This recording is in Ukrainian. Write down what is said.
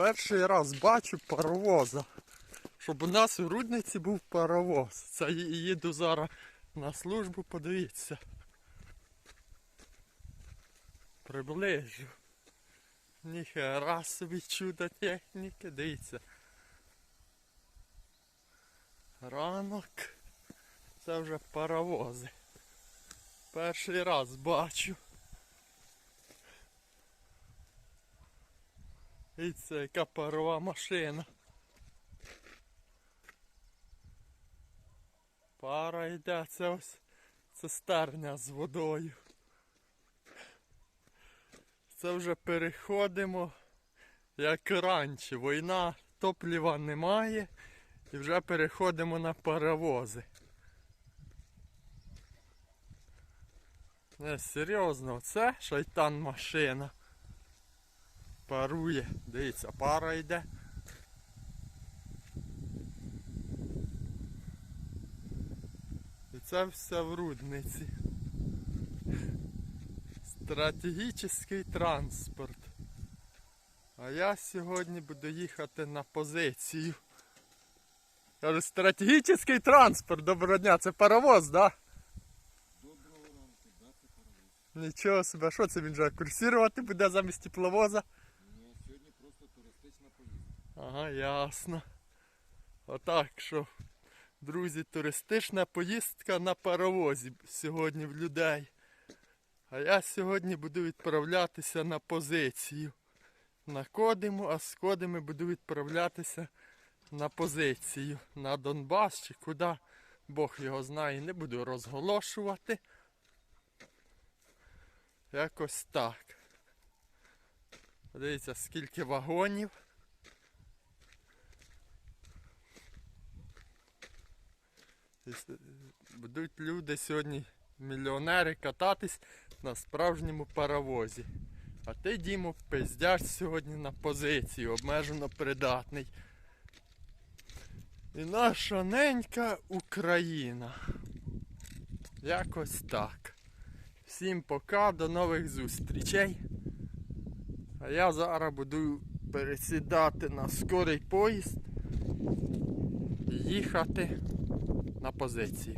Перший раз бачу паровоза. Щоб у нас у Рудниці був паровоз. Це їду зараз на службу, подивіться. Приближу. Ніхера собі чудо техніки, дивіться. Ранок. Це вже паровози. Перший раз бачу. І це яка парова машина. Пара йде, це ось цистерня з водою. Це вже переходимо як раніше. Війна, топліва немає і вже переходимо на паровози. Не, серйозно, це шайтан машина. Парує. Дивіться, пара йде. І це все в рудниці. Стратегічний транспорт. А я сьогодні буду їхати на позицію. Кажу, стратегічний транспорт, доброго дня, це паровоз, да? Доброго ранку, да, це паровоз. Нічого себе, що це він же курсувати буде замість тепловоза? Ні, сьогодні просто туристична поїздка. Ага, ясно. Отак що, друзі, туристична поїздка на паровозі сьогодні в людей. А я сьогодні буду відправлятися на позицію. На Кодиму, а з Кодими буду відправлятися на позицію. На Донбас чи куди. Бог його знає, не буду розголошувати. Якось так. Подивіться, скільки вагонів. І с- Будуть люди сьогодні, мільйонери, кататись на справжньому паровозі. А ти, Дімо, пиздяш сьогодні на позицію, обмежено придатний. І наша ненька Україна. Якось так. Всім пока, до нових зустрічей. А я зараз буду пересідати на скорий поїзд і їхати на позицію.